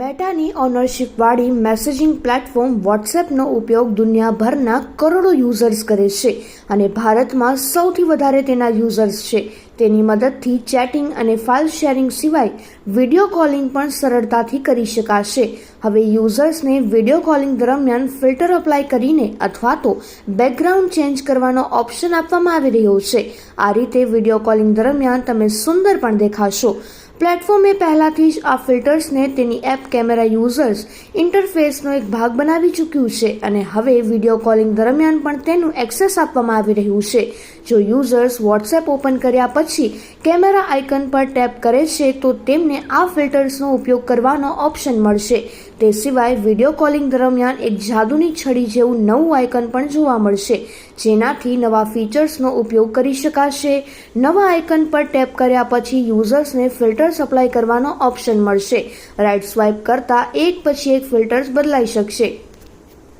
મેટાની ઓનરશિપવાળી messaging platform વોટ્સએપનો ઉપયોગ દુનિયાભરના કરોડો યુઝર્સ કરે છે અને ભારતમાં સૌથી વધારે તેના યુઝર્સ છે. તેની મદદથી ચેટિંગ અને ફાઇલ શેરિંગ સિવાય વીડિયો કોલિંગ પણ સરળતાથી કરી શકાશે. હવે યુઝર્સને વીડિયો કોલિંગ દરમિયાન ફિલ્ટર અપ્લાય કરીને અથવા તો બેકગ્રાઉન્ડ ચેન્જ કરવાનો ઓપ્શન આપવામાં આવી રહ્યો છે. આ રીતે વીડિયો કોલિંગ દરમિયાન તમે સુંદર પણ દેખાશો. પ્લેટફોર્મે પહેલાથી જ આ ફિલ્ટર્સને તેની એપ કેમેરા યુઝર્સ ઇન્ટરફેસનો એક ભાગ બનાવી ચૂક્યું છે અને હવે વીડિયો કોલિંગ દરમિયાન પણ તેનું એક્સેસ આપવામાં આવી રહ્યું છે. જો યુઝર્સ વોટ્સએપ ઓપન કર્યા પછી કેમેરા આઇકન પર ટેપ કરે છે, તો તેમને આ ફિલ્ટર્સનો ઉપયોગ કરવાનો ઓપ્શન મળશે. તે સિવાય વીડિયો કોલિંગ દરમિયાન એક જાદુની છડી જેવું નવું આઇકન પણ જોવા મળશે, જેનાથી નવા ફીચર્સનો ઉપયોગ કરી શકાશે. નવા આઇકન પર ટેપ કર્યા પછી યુઝર્સને ફિલ્ટર્સ અપ્લાય કરવાનો ઓપ્શન મળશે. રાઇટ સ્વાઇપ કરતાં એક પછી એક ફિલ્ટર્સ બદલાઈ શકશે.